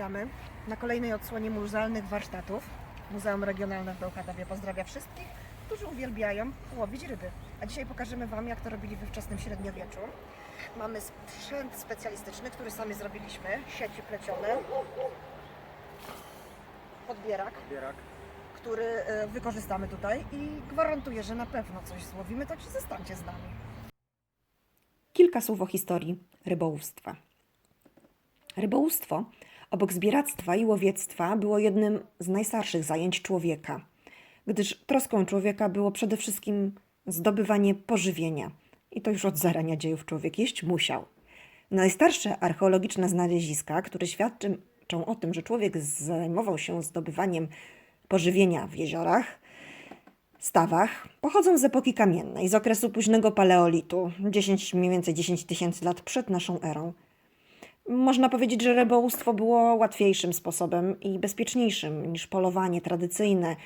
Witamy na kolejnej odsłonie muzealnych warsztatów. Muzeum Regionalne w Bełchatowie pozdrawia wszystkich, którzy uwielbiają łowić ryby. A dzisiaj pokażemy Wam, jak to robili we wczesnym średniowieczu. Mamy sprzęt specjalistyczny, który sami zrobiliśmy, sieci plecione, podbierak, Bierak. który e, wykorzystamy tutaj i gwarantuję, że na pewno coś złowimy, tak się zostańcie z nami. Kilka słów o historii rybołówstwa. Rybołówstwo, obok zbieractwa i łowiectwa, było jednym z najstarszych zajęć człowieka, gdyż troską człowieka było przede wszystkim zdobywanie pożywienia. I to już od zarania dziejów człowiek jeść musiał. Najstarsze archeologiczne znaleziska, które świadczą o tym, że człowiek zajmował się zdobywaniem pożywienia w jeziorach, stawach pochodzą z epoki kamiennej, z okresu późnego paleolitu, 10, mniej więcej 10 tysięcy lat przed naszą erą. Można powiedzieć, że rybołówstwo było łatwiejszym sposobem i bezpieczniejszym niż polowanie tradycyjne.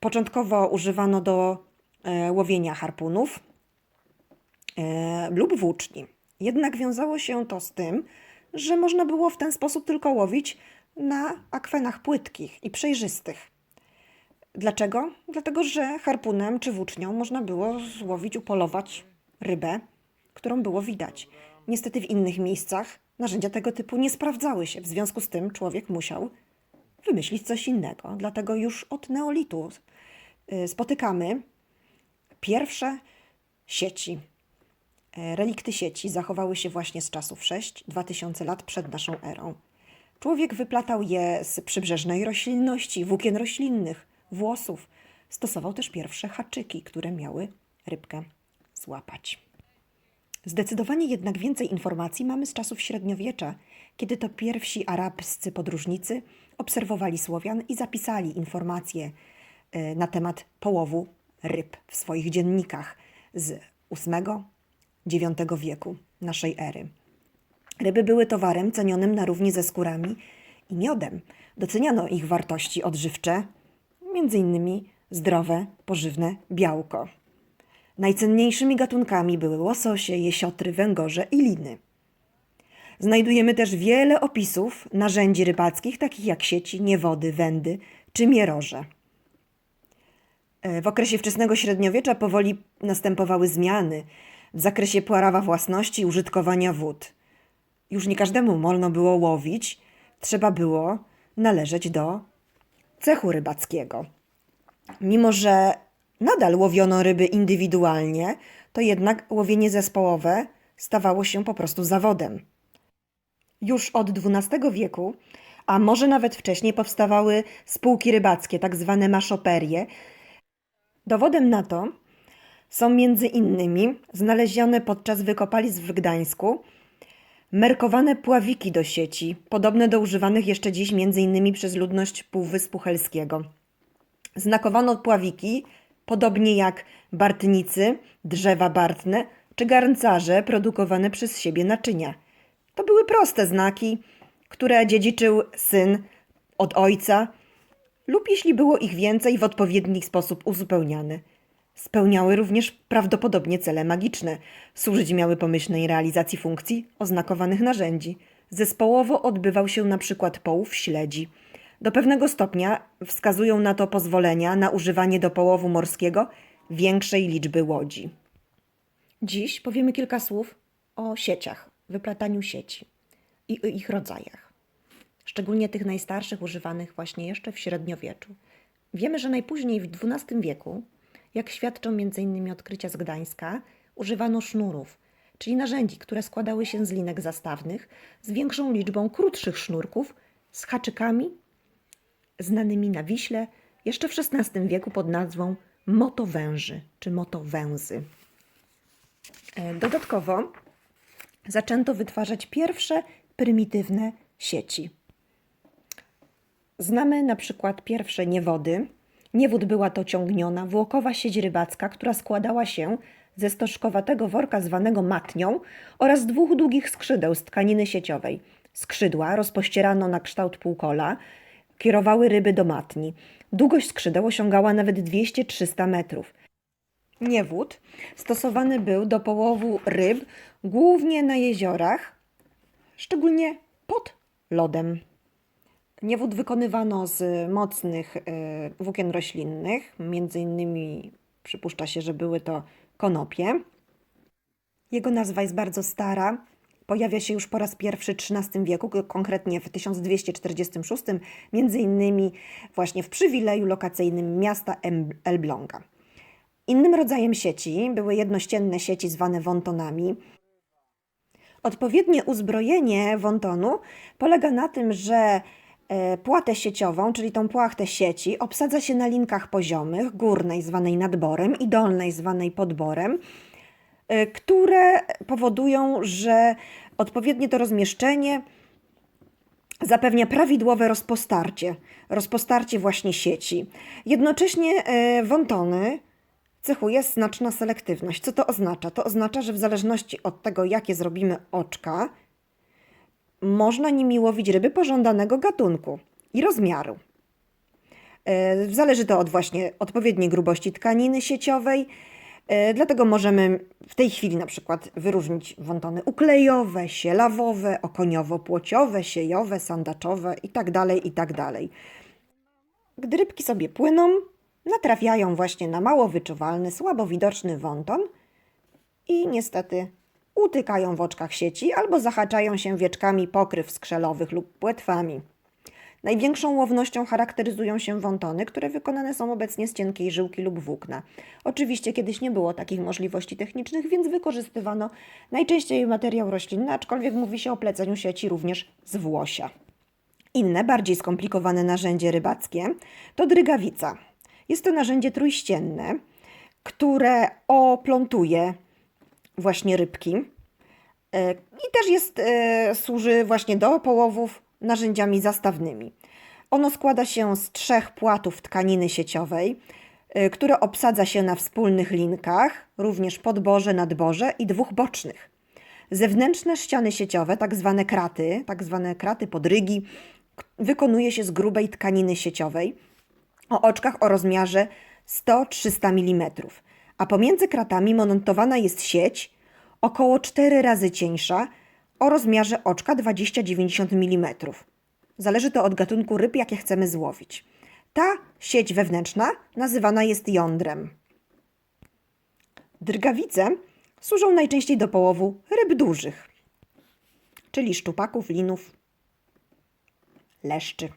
Początkowo używano do e, łowienia harpunów e, lub włóczni. Jednak wiązało się to z tym, że można było w ten sposób tylko łowić na akwenach płytkich i przejrzystych. Dlaczego? Dlatego, że harpunem czy włócznią można było złowić, upolować rybę, którą było widać. Niestety w innych miejscach narzędzia tego typu nie sprawdzały się. W związku z tym człowiek musiał wymyślić coś innego. Dlatego już od neolitu y, spotykamy pierwsze sieci. E, Relikty sieci zachowały się właśnie z czasów 6-2000 lat przed naszą erą. Człowiek wyplatał je z przybrzeżnej roślinności, włókien roślinnych, włosów. Stosował też pierwsze haczyki, które miały rybkę złapać. Zdecydowanie jednak więcej informacji mamy z czasów średniowiecza, kiedy to pierwsi arabscy podróżnicy obserwowali Słowian i zapisali informacje e, na temat połowu ryb w swoich dziennikach z VIII-IX wieku naszej ery. Ryby były towarem cenionym na równi ze skórami i miodem. Doceniano ich wartości odżywcze, innymi zdrowe, pożywne białko. Najcenniejszymi gatunkami były łososie, jesiotry, węgorze i liny. Znajdujemy też wiele opisów narzędzi rybackich, takich jak sieci, niewody, wędy czy mieroże. E, W okresie wczesnego średniowiecza powoli następowały zmiany w zakresie prawa własności i użytkowania wód. Już nie każdemu wolno było łowić, trzeba było należeć do cechu rybackiego. Mimo, że nadal łowiono ryby indywidualnie, to jednak łowienie zespołowe stawało się po prostu zawodem. Już od XII wieku, a może nawet wcześniej, powstawały spółki rybackie, tak zwane maszoperie. Dowodem na to są między innymi znalezione podczas wykopalisk w Gdańsku merkowane pławiki do sieci, podobne do używanych jeszcze dziś m.in. przez ludność Półwyspu Helskiego. Znakowano pławiki, podobnie jak bartnicy, drzewa bartne czy garncarze produkowane przez siebie naczynia. To były proste znaki, które dziedziczył syn od ojca, lub jeśli było ich więcej, w odpowiedni sposób uzupełniane. Spełniały również prawdopodobnie cele magiczne. Służyć miały pomyślnej realizacji funkcji oznakowanych narzędzi. Zespołowo odbywał się na przykład połów śledzi. Do pewnego stopnia wskazują na to pozwolenia na używanie do połowu morskiego większej liczby łodzi. Dziś powiemy kilka słów o sieciach, wyplataniu sieci i o ich rodzajach. Szczególnie tych najstarszych, używanych właśnie jeszcze w średniowieczu. Wiemy, że najpóźniej w XII wieku, jak świadczą m.in. odkrycia z Gdańska, używano sznurów, czyli narzędzi, które składały się z linek zastawnych z większą liczbą krótszych sznurków, z haczykami znanymi na Wiśle jeszcze w XVI wieku pod nazwą motowęży czy motowęzy. E, Dodatkowo zaczęto wytwarzać pierwsze prymitywne sieci. Znamy na przykład pierwsze niewody. Niewód była to ciągniona, włokowa sieć rybacka, która składała się ze stożkowatego worka zwanego matnią oraz dwóch długich skrzydeł z tkaniny sieciowej. Skrzydła rozpościerano na kształt półkola, kierowały ryby do matni. Długość skrzydeł osiągała nawet 200-300 metrów. Niewód stosowany był do połowu ryb głównie na jeziorach, szczególnie pod lodem. Niewód wykonywano z mocnych e, włókien roślinnych, między innymi przypuszcza się, że były to konopie. Jego nazwa jest bardzo stara. Pojawia się już po raz pierwszy w XIII wieku, konkretnie w 1246, między innymi właśnie w przywileju lokacyjnym miasta Elbląga. Innym rodzajem sieci były jednościenne sieci zwane wontonami. Odpowiednie uzbrojenie wontonu polega na tym, że e, płatę sieciową, czyli tą płachtę sieci, obsadza się na linkach poziomych, górnej zwanej nadborem i dolnej zwanej podborem, które powodują, że odpowiednie to rozmieszczenie zapewnia prawidłowe rozpostarcie, rozpostarcie właśnie sieci. Jednocześnie e, wontony cechuje znaczna selektywność. Co to oznacza? To oznacza, że w zależności od tego, jakie zrobimy oczka, można nimi łowić ryby pożądanego gatunku i rozmiaru. E, Zależy to od właśnie odpowiedniej grubości tkaniny sieciowej, dlatego możemy w tej chwili na przykład wyróżnić wontony uklejowe, sielawowe, okoniowo-płociowe, siejowe, sandaczowe itd., itd. Gdy rybki sobie płyną, natrafiają właśnie na mało wyczuwalny, słabo widoczny wonton i niestety utykają w oczkach sieci albo zahaczają się wieczkami pokryw skrzelowych lub płetwami. Największą łownością charakteryzują się wontony, które wykonane są obecnie z cienkiej żyłki lub włókna. Oczywiście kiedyś nie było takich możliwości technicznych, więc wykorzystywano najczęściej materiał roślinny, aczkolwiek mówi się o pleceniu sieci również z włosia. Inne, bardziej skomplikowane narzędzie rybackie to drygawica. Jest to narzędzie trójścienne, które oplątuje właśnie rybki e, i też jest, e, służy właśnie do połowów narzędziami zastawnymi. Ono składa się z trzech płatów tkaniny sieciowej, e, które obsadza się na wspólnych linkach, również podborze, nadborze i dwóch bocznych. Zewnętrzne ściany sieciowe, tak zwane kraty, tak zwane kraty podrygi, wykonuje się z grubej tkaniny sieciowej o oczkach o rozmiarze 100-300 mm, a pomiędzy kratami montowana jest sieć około 4 razy cieńsza o rozmiarze oczka 20-90 mm. Zależy to od gatunku ryb, jakie chcemy złowić. Ta sieć wewnętrzna nazywana jest jądrem. Drgawice służą najczęściej do połowu ryb dużych, czyli szczupaków, linów, leszczy.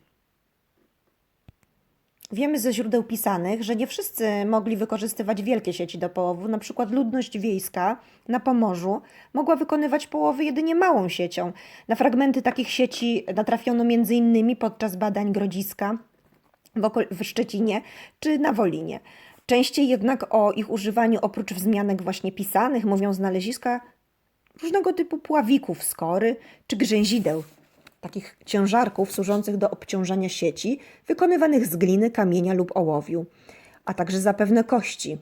Wiemy ze źródeł pisanych, że nie wszyscy mogli wykorzystywać wielkie sieci do połowu. Na przykład ludność wiejska na Pomorzu mogła wykonywać połowy jedynie małą siecią. Na fragmenty takich sieci natrafiono m.in. podczas badań grodziska w, Szczecinie czy na Wolinie. Częściej jednak o ich używaniu oprócz wzmianek właśnie pisanych mówią znaleziska różnego typu pławików z kory czy grzęzideł, takich ciężarków służących do obciążania sieci, wykonywanych z gliny, kamienia lub ołowiu, a także zapewne kości.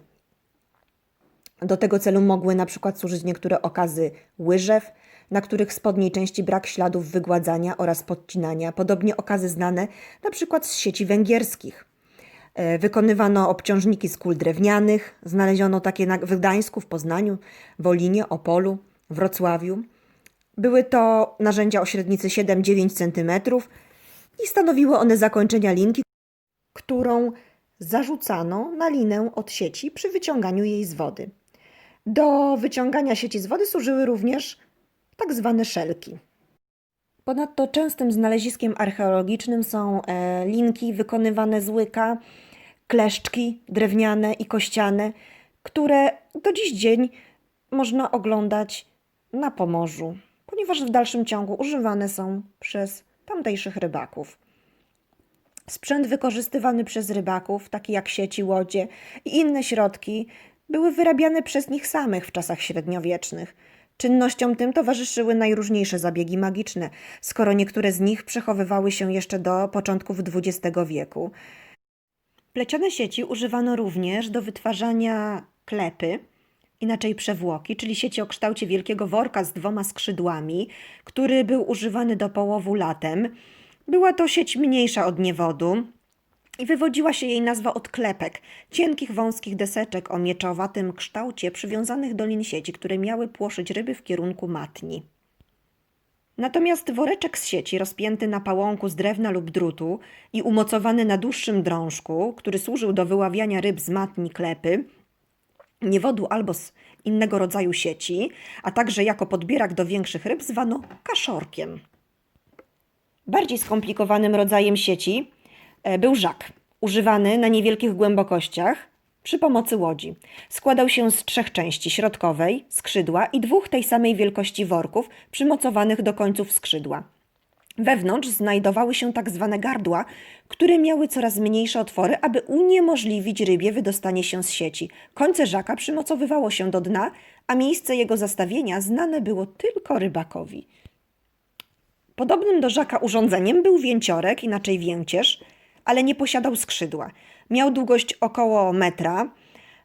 Do tego celu mogły na przykład służyć niektóre okazy łyżew, na których spodniej części brak śladów wygładzania oraz podcinania, podobnie okazy znane na przykład z sieci węgierskich. E, Wykonywano obciążniki z kul drewnianych, znaleziono takie w Gdańsku, w Poznaniu, Wolinie, Opolu, Wrocławiu. Były to narzędzia o średnicy 7-9 cm i stanowiły one zakończenia linki, którą zarzucano na linę od sieci przy wyciąganiu jej z wody. Do wyciągania sieci z wody służyły również tak zwane szelki. Ponadto częstym znaleziskiem archeologicznym są e, linki wykonywane z łyka, kleszczki drewniane i kościane, które do dziś dzień można oglądać na Pomorzu, ponieważ w dalszym ciągu używane są przez tamtejszych rybaków. Sprzęt wykorzystywany przez rybaków, taki jak sieci, łodzie i inne środki, były wyrabiane przez nich samych w czasach średniowiecznych. Czynnościom tym towarzyszyły najróżniejsze zabiegi magiczne, skoro niektóre z nich przechowywały się jeszcze do początków XX wieku. Plecione sieci używano również do wytwarzania klepy, inaczej przewłoki, czyli sieci o kształcie wielkiego worka z dwoma skrzydłami, który był używany do połowu latem. Była to sieć mniejsza od niewodu i wywodziła się jej nazwa od klepek, cienkich, wąskich deseczek o mieczowatym kształcie przywiązanych do lin sieci, które miały płoszyć ryby w kierunku matni. Natomiast woreczek z sieci rozpięty na pałąku z drewna lub drutu i umocowany na dłuższym drążku, który służył do wyławiania ryb z matni klepy, niewodu albo z innego rodzaju sieci, a także jako podbierak do większych ryb zwano kaszorkiem. Bardziej skomplikowanym rodzajem sieci e, był żak, używany na niewielkich głębokościach przy pomocy łodzi. Składał się z trzech części środkowej, skrzydła i dwóch tej samej wielkości worków przymocowanych do końców skrzydła. Wewnątrz znajdowały się tak zwane gardła, które miały coraz mniejsze otwory, aby uniemożliwić rybie wydostanie się z sieci. Końce żaka przymocowywało się do dna, a miejsce jego zastawienia znane było tylko rybakowi. Podobnym do żaka urządzeniem był więciorek, inaczej więcierz, ale nie posiadał skrzydła. Miał długość około metra,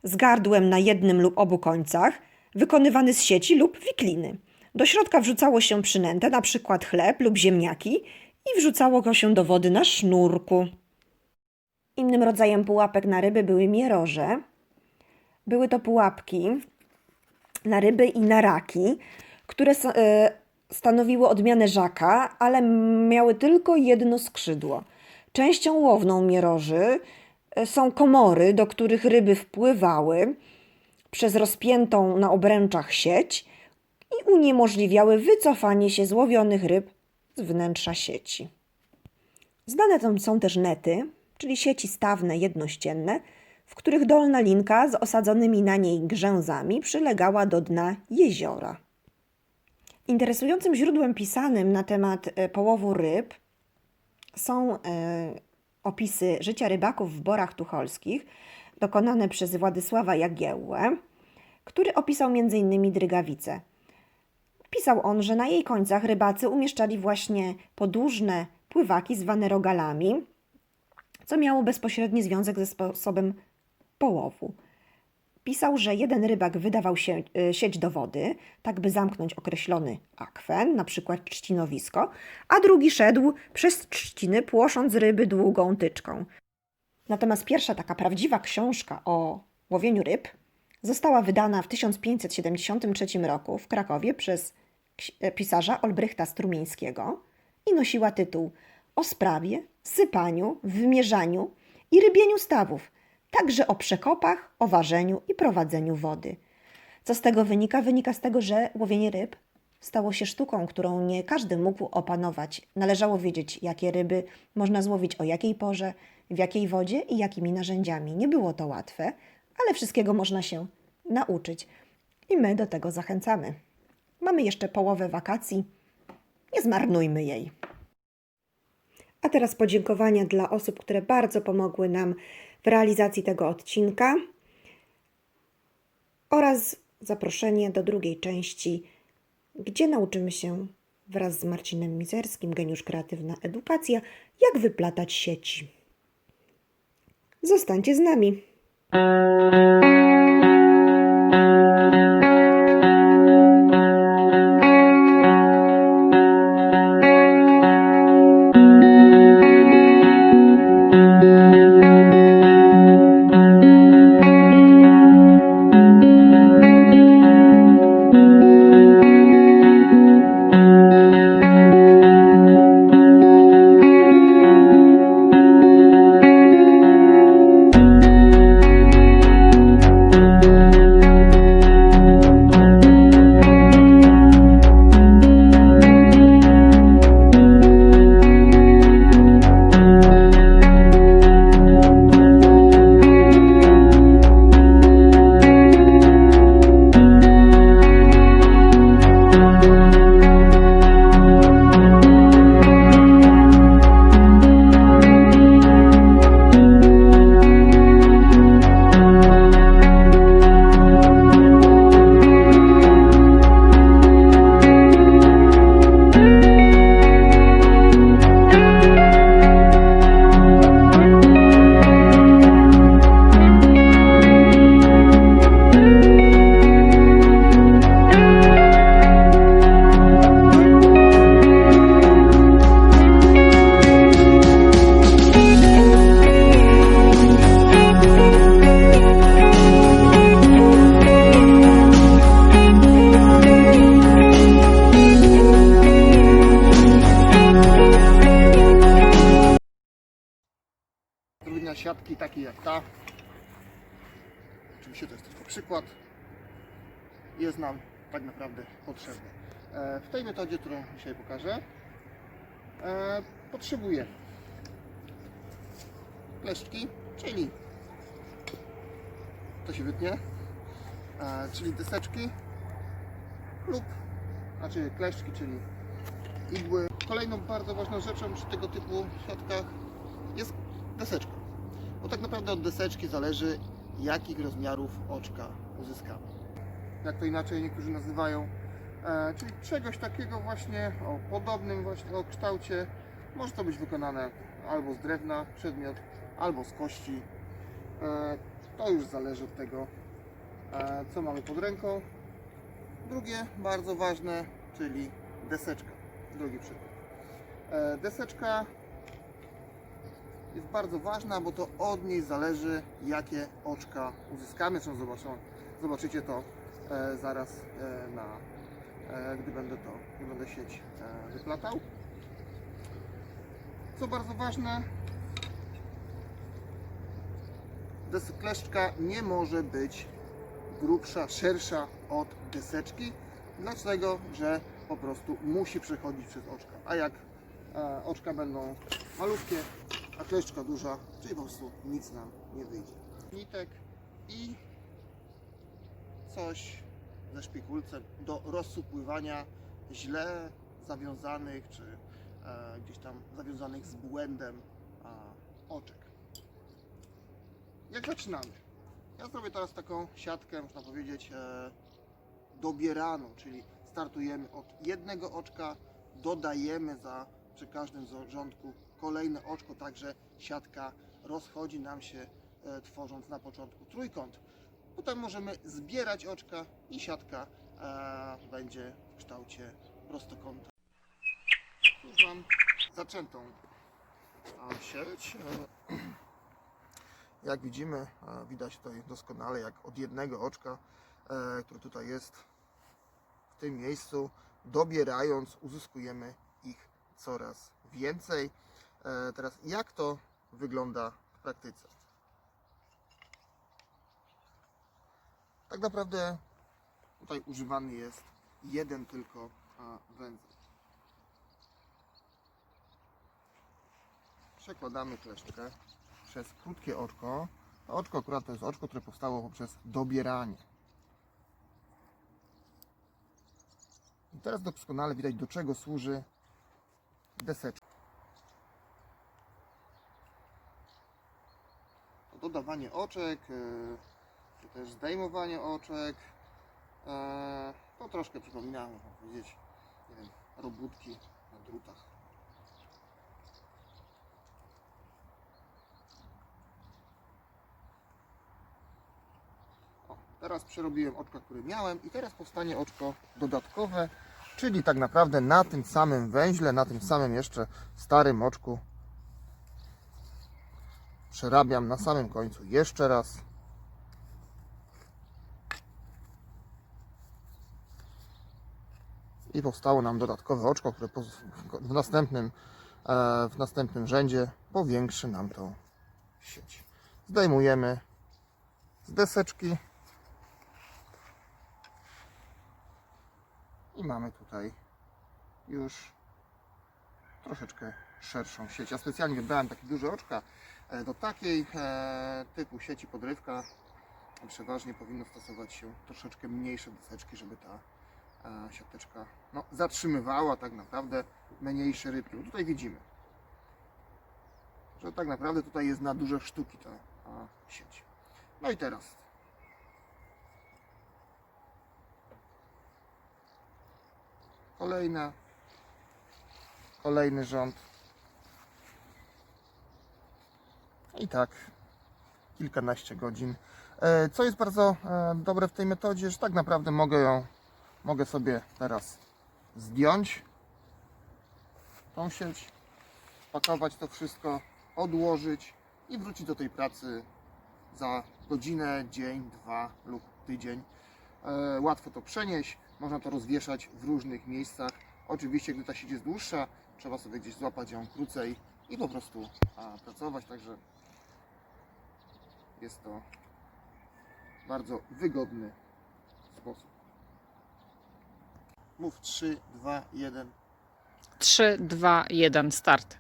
z gardłem na jednym lub obu końcach, wykonywany z sieci lub wikliny. Do środka wrzucało się przynętę, na przykład chleb lub ziemniaki i wrzucało go się do wody na sznurku. Innym rodzajem pułapek na ryby były mieroże. Były to pułapki na ryby i na raki, które e, stanowiły odmianę żaka, ale miały tylko jedno skrzydło. Częścią łowną mieroży e, są komory, do których ryby wpływały przez rozpiętą na obręczach sieć i uniemożliwiały wycofanie się złowionych ryb z wnętrza sieci. Znane tam są też nety, czyli sieci stawne jednościenne, w których dolna linka z osadzonymi na niej grzęzami przylegała do dna jeziora. Interesującym źródłem pisanym na temat e, połowu ryb są e, opisy życia rybaków w borach tucholskich, dokonane przez Władysława Jagiełłę, który opisał m.in. Drygawice. Pisał on, że na jej końcach rybacy umieszczali właśnie podłużne pływaki zwane rogalami, co miało bezpośredni związek ze sposobem połowu. Pisał, że jeden rybak wydawał się, y, sieć do wody, tak by zamknąć określony akwen, na przykład trzcinowisko, a drugi szedł przez trzciny, płosząc ryby długą tyczką. Natomiast pierwsza taka prawdziwa książka o łowieniu ryb została wydana w 1573 roku w Krakowie przez e, pisarza Olbrychta Strumińskiego i nosiła tytuł O sprawie, sypaniu, wymierzaniu i rybieniu stawów, także o przekopach, o ważeniu i prowadzeniu wody. Co z tego wynika? Wynika z tego, że łowienie ryb stało się sztuką, którą nie każdy mógł opanować. Należało wiedzieć, jakie ryby można złowić o jakiej porze, w jakiej wodzie i jakimi narzędziami. Nie było to łatwe, ale wszystkiego można się nauczyć i my do tego zachęcamy. Mamy jeszcze połowę wakacji, nie zmarnujmy jej. A teraz podziękowania dla osób, które bardzo pomogły nam w realizacji tego odcinka oraz zaproszenie do drugiej części, gdzie nauczymy się wraz z Marcinem Mizerskim, geniusz kreatywna edukacja, jak wyplatać sieci. Zostańcie z nami. Potrzebny. E, W tej metodzie, którą dzisiaj pokażę, e, potrzebuję kleszczki, czyli to się wytnie, e, czyli deseczki lub, znaczy kleszczki, czyli igły. Kolejną bardzo ważną rzeczą przy tego typu siatkach jest deseczka. Bo tak naprawdę od deseczki zależy, jakich rozmiarów oczka uzyskamy. Jak to inaczej niektórzy nazywają. E, czyli czegoś takiego właśnie o podobnym właśnie o kształcie. Może to być wykonane albo z drewna przedmiot, albo z kości. E, to już zależy od tego, e, co mamy pod ręką. Drugie, bardzo ważne, czyli deseczka. Drugi przykład. Deseczka jest bardzo ważna, bo to od niej zależy, jakie oczka uzyskamy. Zresztą zobaczycie to zaraz, na, gdy będę to, gdy będę sieć e, wyplatał. Co bardzo ważne, kleszczka nie może być grubsza, szersza od deseczki, dlatego że po prostu musi przechodzić przez oczka. A jak e, oczka będą malutkie, a kleszczka duża, czyli po prostu nic nam nie wyjdzie. Nitek i coś ze szpikulcem do rozsupływania źle zawiązanych, czy e, gdzieś tam zawiązanych z błędem a, oczek. Jak zaczynamy? Ja zrobię teraz taką siatkę, można powiedzieć, e, dobieraną, czyli startujemy od jednego oczka, dodajemy za przy każdym z- rządku kolejne oczko, także siatka rozchodzi nam się, e, tworząc na początku trójkąt. Potem możemy zbierać oczka i siatka e, będzie w kształcie prostokąta. Już mam zaczętą sieć. E, Jak widzimy, e, widać tutaj doskonale, jak od jednego oczka, e, które tutaj jest w tym miejscu, dobierając, uzyskujemy ich coraz więcej. Teraz, jak to wygląda w praktyce? Tak naprawdę tutaj używany jest jeden tylko węzeł. Przekładamy kleszczkę przez krótkie oczko. To oczko akurat to jest oczko, które powstało poprzez dobieranie. I teraz doskonale widać do czego służy deseczka. Dodawanie oczek, yy, czy też zdejmowanie oczek. e, To troszkę przypomina, można powiedzieć, nie wiem, robótki na drutach. O, teraz przerobiłem oczka, które miałem i teraz powstanie oczko dodatkowe, czyli tak naprawdę na tym samym węźle, na tym samym jeszcze starym oczku przerabiam na samym końcu jeszcze raz. I powstało nam dodatkowe oczko, które w następnym, e, w następnym rzędzie powiększy nam tą sieć. Zdejmujemy z deseczki i mamy tutaj już troszeczkę szerszą sieć. Ja specjalnie wybrałem takie duże oczka e, do takiej e, typu sieci podrywka. Przeważnie powinno stosować się troszeczkę mniejsze deseczki, żeby ta siateczka no, zatrzymywała tak naprawdę mniejsze rybki. Bo tutaj widzimy, że tak naprawdę tutaj jest na duże sztuki ta sieć. No i teraz kolejna, kolejny rząd. I tak kilkanaście godzin. E, Co jest bardzo e, dobre w tej metodzie, że tak naprawdę mogę ją, mogę sobie teraz zdjąć tą sieć, spakować to wszystko, odłożyć i wrócić do tej pracy za godzinę, dzień, dwa lub tydzień. E, Łatwo to przenieść, można to rozwieszać w różnych miejscach. Oczywiście, gdy ta sieć jest dłuższa, trzeba sobie gdzieś złapać ją krócej i po prostu pracować. Także jest to bardzo wygodny sposób. Mów 3, 2, 1. 3, 2, 1, start.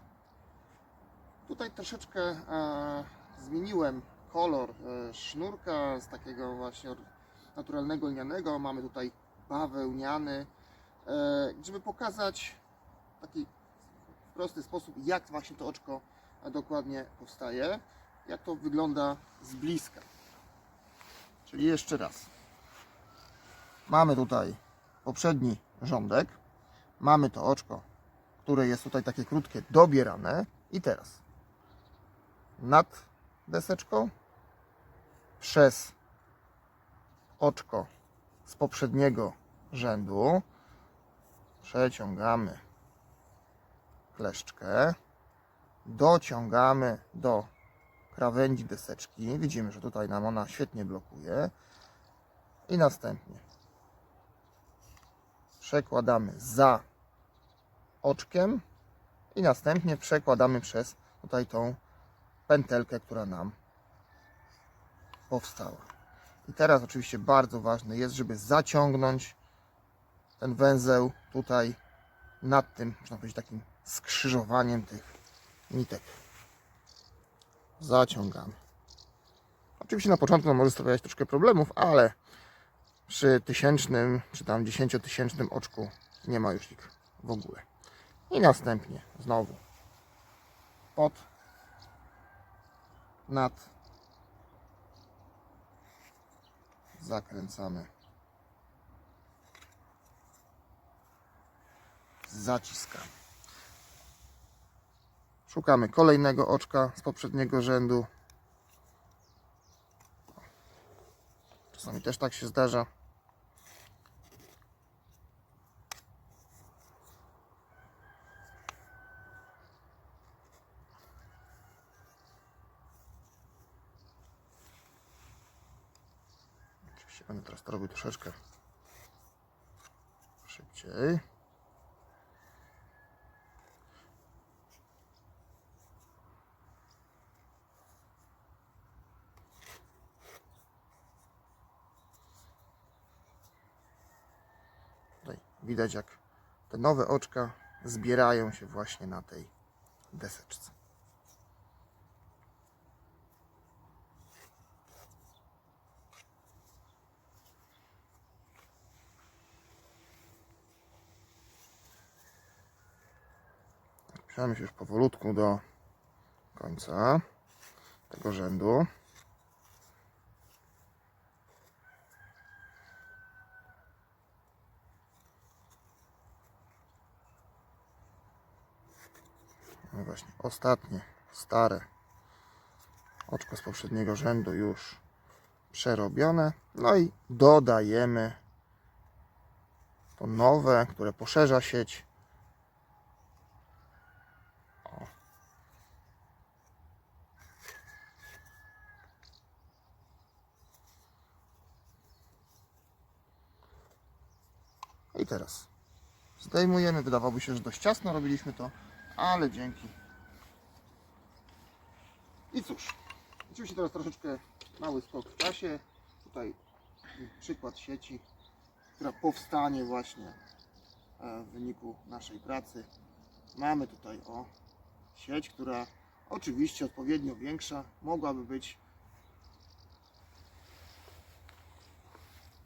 Tutaj troszeczkę e, zmieniłem kolor e, sznurka z takiego właśnie naturalnego lnianego. Mamy tutaj bawełniany, e, żeby pokazać w taki prosty sposób, jak właśnie to oczko dokładnie powstaje, jak to wygląda z bliska. Czyli jeszcze raz. Mamy tutaj poprzedni rządek, mamy to oczko, które jest tutaj takie krótkie, dobierane. I teraz. Nad deseczką. Przez oczko z poprzedniego rzędu. Przeciągamy kleszczkę, dociągamy do krawędzi deseczki. Widzimy, że tutaj nam ona świetnie blokuje. I następnie przekładamy za oczkiem i następnie przekładamy przez tutaj tą pętelkę, która nam powstała. I teraz oczywiście bardzo ważne jest, żeby zaciągnąć ten węzeł tutaj nad tym, można powiedzieć, takim skrzyżowaniem tych nitek. Zaciągamy. Oczywiście na początku może sprawiać troszkę problemów, ale przy tysięcznym, czy tam dziesięciotysięcznym oczku nie ma już ich w ogóle. I następnie znowu pod nad zakręcamy zaciskamy szukamy kolejnego oczka z poprzedniego rzędu czasami też tak się zdarza Oczywiście będę teraz to robił troszeczkę szybciej. Tutaj widać jak te nowe oczka zbierają się właśnie na tej deseczce. Zbliżamy się już powolutku do końca tego rzędu. Właśnie, ostatnie, stare oczko z poprzedniego rzędu już przerobione. No i dodajemy to nowe, które poszerza sieć. I teraz zdejmujemy. Wydawałoby się, że dość ciasno robiliśmy to, ale dzięki. I cóż, oczywiście teraz troszeczkę mały skok w czasie. Tutaj przykład sieci, która powstanie właśnie e, w wyniku naszej pracy. Mamy tutaj o sieć, która oczywiście odpowiednio większa, mogłaby być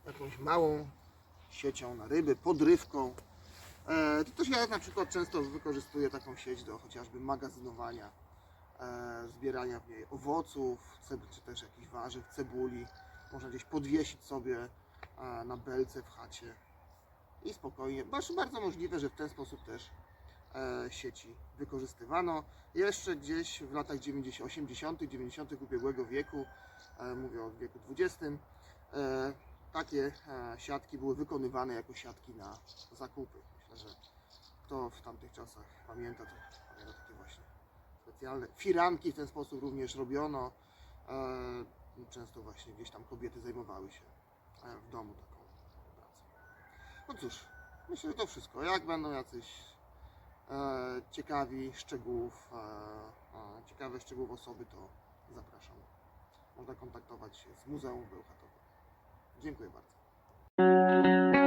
jakąś małą siecią na ryby, podrywką. E, to też ja na przykład często wykorzystuję taką sieć do chociażby magazynowania, zbierania w niej owoców, czy też jakichś warzyw, cebuli. Można gdzieś podwiesić sobie e, na belce w chacie i spokojnie. Bardzo, bardzo możliwe, że w ten sposób też e, sieci wykorzystywano. Jeszcze gdzieś w latach 90, 80., 90. ubiegłego wieku, e, mówię o wieku XX, e, takie e, siatki były wykonywane jako siatki na zakupy. Myślę, że kto w tamtych czasach pamięta, to specjalne firanki w ten sposób również robiono. E, Często właśnie gdzieś tam kobiety zajmowały się e, w domu taką pracą. No cóż, myślę, że to wszystko. Jak będą jacyś e, ciekawi szczegółów, ciekawe szczegółów osoby, to zapraszam można kontaktować się z Muzeum w Bełchatowie. Dziękuję bardzo.